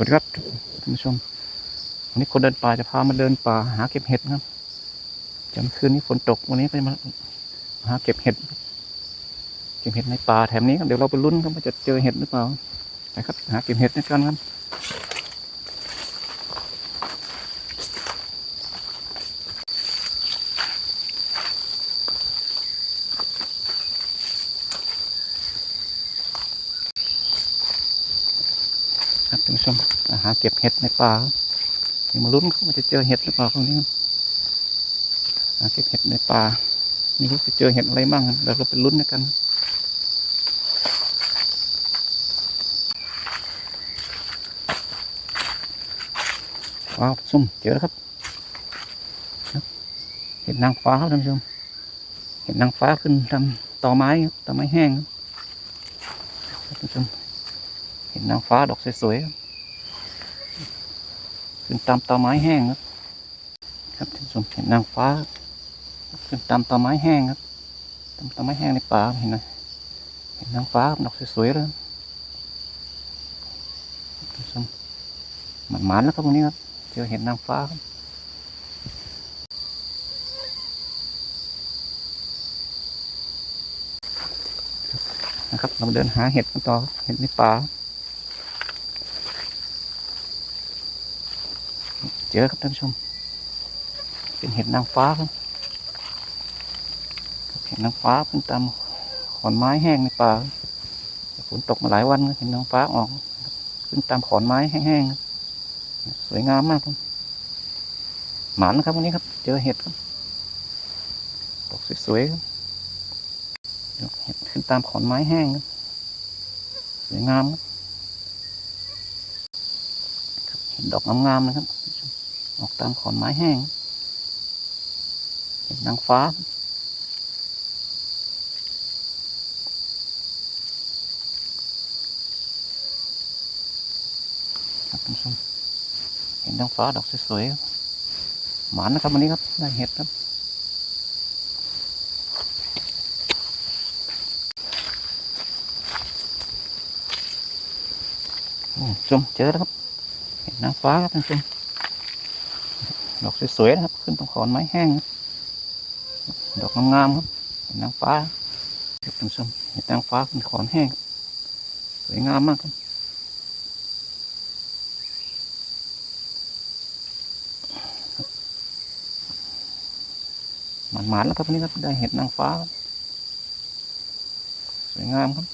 สวัสดีครับท่านผู้ชม วันนี้คนเดินป่าจะพามาเดินป่าหาเก็บเห็ดครับจำคืนนี้ฝนตกวันนี้ก็จะมาหาเก็บเห็ด เก็บเห็ดในป่าแถมนี้ครับเดี๋ยวเราไปลุ้นครับว่าจะเจอเห็ดหรือเปล่าไปครับ หาเก็บเห็ดด้วยกันครับ ครับท่านผู้ชมมหาเก็บเห็ดในป่าครับเดี๋ยวมาลุ้นครับว่าจะเจอเห็ดหรือเปล่าตรงนี้หาเก็บเห็ดในป่าไม่รู้จะเจอเห็ดอะไรบ้างครับเดี๋ยวเราไปลุ้นกันว้าวซุ่มเจอแล้วครับเห็ดนางฟ้าครับท่านผู้ชมเห็ดนางฟ้าขึ้นทำต่อไม้ต่อไม้แห้งครับท่านผู้ชม ห็ดนางฟ้าดอกสวยๆขึ้นตามต่อไม้แห้งครับ ครับท่านผู้ชมเห็ดนางฟ้าขึ้นตามต่อไม้แห้งครับตามต่อไม้แห้งในป่าเห็นไหมเห็นนางฟ้าดอกสวยๆเลยมันหมานๆแล้วครับตรงนี้ครับเจอเห็นนางฟ้าครับนะครับเราเดินหาเห็ดกันต่อเห็ดในป่า เจอครับท่านผู้ชม เป็นเห็ดนางฟ้าครับเห็นนางฟ้าขึ้นตามขอนไม้แห้งในป่าฝนตกมาหลายวันเห็นนางฟ้าออกขึ้นตามขอนไม้แห้งๆสวยงามมากครับหมานนะครับวันนี้ครับ เจอเห็ดครับตกสวยๆครับเห็ดขึ้นตามขอนไม้แห้งครับสวยงามครับเห็นดอกงามๆนะครับ ออกตามขอนไม้แห้งเห็นนางฟ้า ครับท่านผู้ชมเห็นนางฟ้าดอกสวยๆหมานนะครับวันนี้ครับได้เห็ดครับโอ้ชมเจอแล้วครับเห็นนางฟ้าครับท่านผู้ชม ดอกสวยๆนะครับ ขึ้นตรงขอนไม้แห้ง ดอกงามๆครับเห็นนางฟ้าครับท่านชมเห็นนางฟ้าขึ้นขอนแห้งสวยงามมากครับหมานๆแล้วครับวันนี้ครับได้เห็ดนางฟ้าสวยงามครับ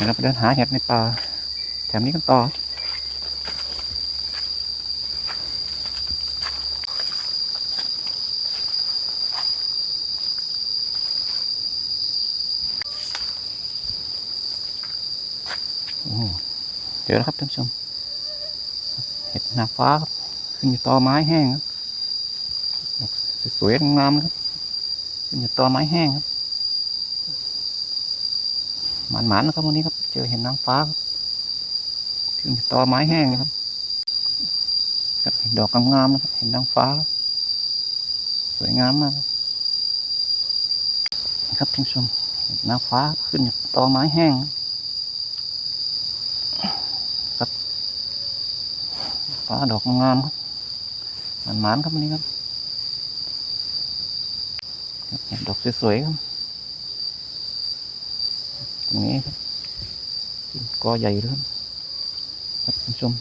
ดี๋ยวเราไปเดินหาเห็ดในป่าแถมนี้กันต่อเจอแล้วครับท่านผู้ชม เห็ดนาฟ้าครับ ขึ้นอยู่ตอไม้แห้งครับ สวยๆงามครับ ขึ้นอยู่ตอไม้แห้งครับ หมานๆนะครับวันนี้ครับ เจอเห็นนางฟ้าครับขึ้นอยู่ตอไม้แห้งนะครับกับเห็นดอกงามๆนะครับ เห็นนางฟ้า สวยงามมากครับนะครับท่านผู้ชมนางฟ้าขึ้นตอไม้แห้งครับฟ้าดอกงามครับมันหมานๆครับวันนี้ครับเห็นดอกสวยๆครับ ตรงนี้ครับกอใหญ่เลยครับคุณผู้ชม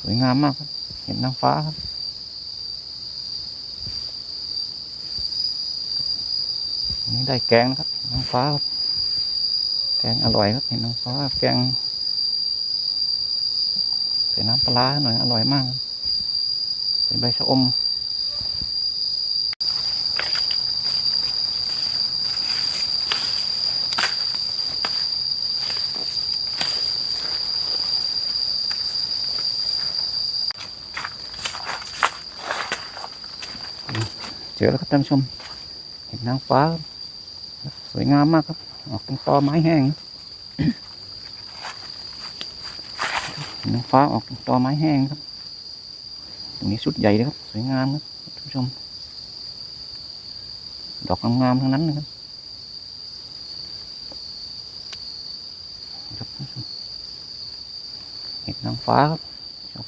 สวยงามมากครับเห็นนางฟ้าครับนนี้ได้แกงนะครับนางฟ้าครับแกงอร่อยครับเห็นนางฟ้าแกงใส่น้ำปลาหน่อยอร่อยมากใส่ใบชะอม เจอแล้วครับท่านผู้ชม เห็นนางฟ้า สวยงามมากครับ ออกตรงตอไม้แห้งนางฟ้าออกตรงตอไม้แห้งครับตรงนี้ชุดใหญ่เลยครับ สวยงามครับท่านผู้ชม ดอกงามๆทั้งนั้นนะครับครับเห็ดนางฟ้าครับ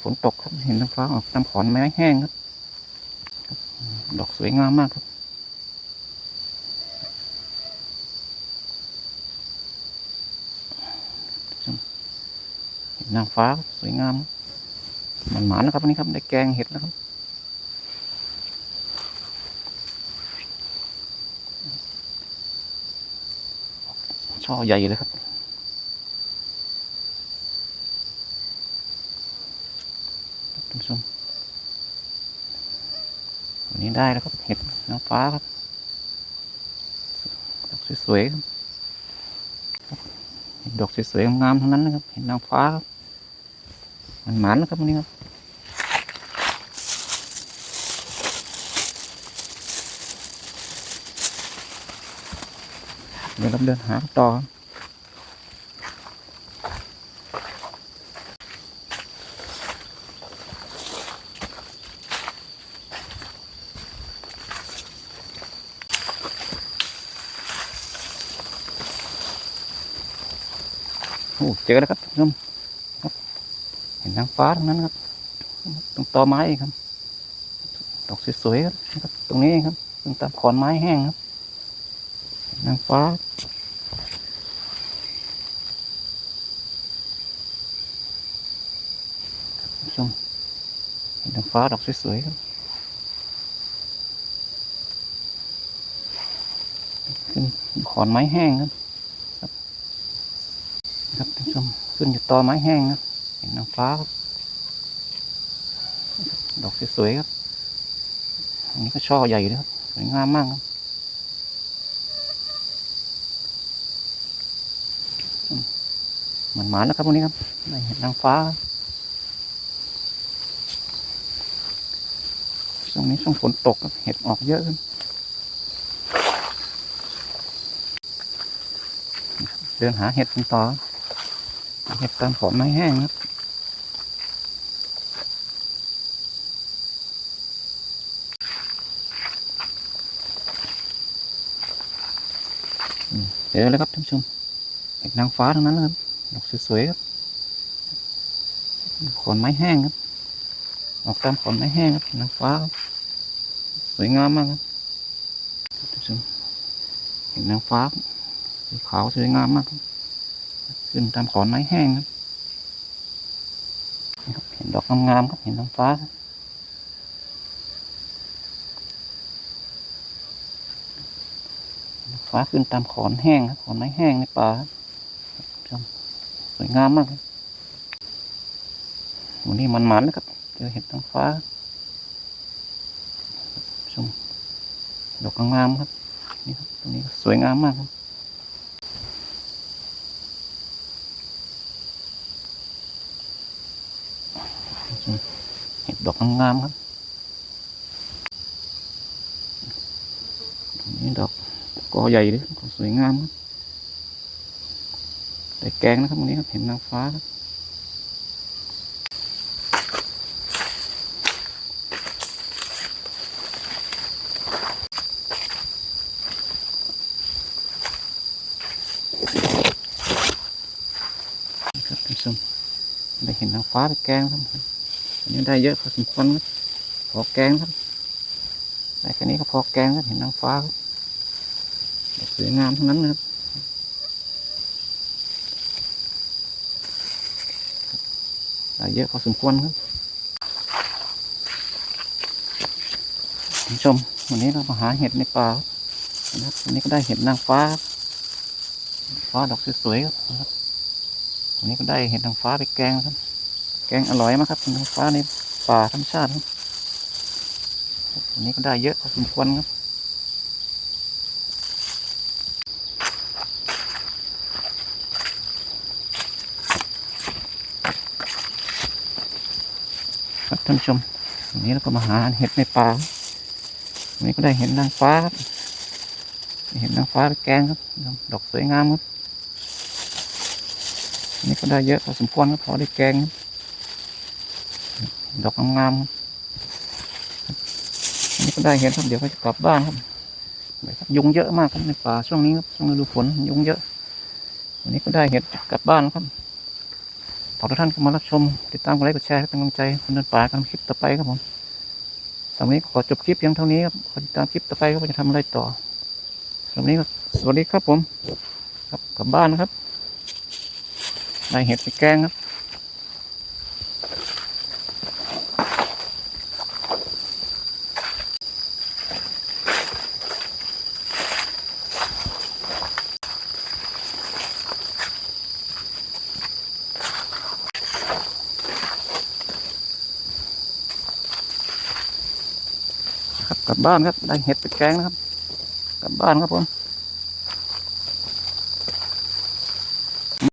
ฝนตกครับเห็นนางฟ้าออกตามขอนไม้แห้งครับ ดอกสวยงามมากครับ นางฟ้าสวยงาม มันหมานนะครับวันนี้ครับได้แกงเห็ดแล้วครับช่อใหญ่เลยครับท่านผู้ชม วันนี้ได้แล้วครับ เห็ดนางฟ้าครับดอกสวยๆครับเห็ดดอกสวยๆงามๆทั้งนั้นนะครับ เห็ดนางฟ้าครับมันหมานนะครับวันนี้ครับเดี๋ยวเราเดินหาต่อครับ อ้เจอแล้วครับท่านผู้ชมครับเห็นนางฟ้าตรงนั้นครับ ตรงตอไม้ครับดอกสวยๆครับ ตรงนี้ครับ ตรงตามขอนไม้แห้งครับนางฟ้าชมเห็นนางฟ้าดอกสวยๆครับขึ้นขอนไม้แห้งครับ ชมขึ้นอยู่ตอไม้แห้งครับเห็นนางฟ้าครับดอกสวยๆครับอันนี้ก็ช่อใหญ่เลยครับสวยงามมากครับมันหมาแล้วครับวันนี้ครับเห็ดนางฟ้าครับช่วงนี้ช่วงฝนตกครับเห็ดออกเยอะครับเดินหาเห็ดกันต่อ เห็ดตามขอนไม้แห้งครับอืมเจอแล้วครับท่านผู้ชมเห็ดนางฟ้าทั้งนั้นเลยครับดอกสวยๆครับขอนไม้แห้งครับออกตามขอนไม้แห้งครับนางฟ้าครับสวยงามมากครับท่านผู้ชมเห็นนางฟ้าสีขาวสวยงามมากครับ ขึ้นตามขอนไม้แห้งครับเห็นดอกงามๆครับเห็นนางฟ้านางฟ้าขึ้นตามขอนแห้งครับขอนไม้แห้งในป่าครับท่านผู้ชมสวยงามมากครับวันนี้มันหมันนะครับเจอเห็ดนางฟ้าชมดอกงามครับนี่ครับตรงนี้สวยงามมากครับ เห็ดดอกงามๆครับตรงนี้ดอกกอใหญ่เลยก็สวยงามครับแต่แกงนะครับวันนี้ครับเห็นนางฟ้าครับนี่ครับท่านผู้ชมได้เห็นนางฟ้าไปแกงครับอั นนี้ได้เยอะพอสมควรครับพอแกงครับได้แค่นี้ก็พอแกงครับเห็นนางฟ้าครับดอกสวยงามทั้งนั้นนะครับได้เยอะพอสมควรครับท่านผู้ชมวันนี้เรามาหาเห็ดในป่าครับนะครับวันนี้ก็ได้เห็ดนางฟ้าฟ้าดอกสวยๆครับวันนี้ก็ได้เห็ดนางฟ้าไปแกงครับ แกงอร่อยมากครับเห็ดนฟ้าในป่าธรรมชาติครับวันนี้ก็ได้เยอะพอสมควรครับครับท่านผู้ชมวันนี้เราก็มาหาเห็ดในป่าวันนี้ก็ได้เห็ดนางฟ้าครับเห็ดนางฟ้าแกงครับ ดอกสวยงามครับวันนี้ก็ได้เยอะพอสมควรครับพอได้แกงครับ ดอกงามๆนนี้ก็ได้เห็ดครับเดี๋ยวก็จะกลับบ้านครับยุงเยอะมากครับในป่าช่วงนี้ครับช่วงฤดูฝนยุงเยอะวันนี้ก็ได้เห็ดกลับบ้านครับขอทุกท่านเข้ามารับชม ติดตามกดไลค์กดแชร์ให้เป็นกำลังใจคนเดินป่ากันคลิปต่อไปครับผมสำหรับนี้ขอจบคลิปเพียงเท่านี้ครับขอติดตามคลิปต่อไปครับว่าจะทำอะไรต่อสำหรับนี้สวัสดีครับผม ครับกลับบ้านครับได้เห็ดไปแกงครับ กลับบ้านครับ ได้เห็ดไปแกงนะครับ กลับบ้านครับผม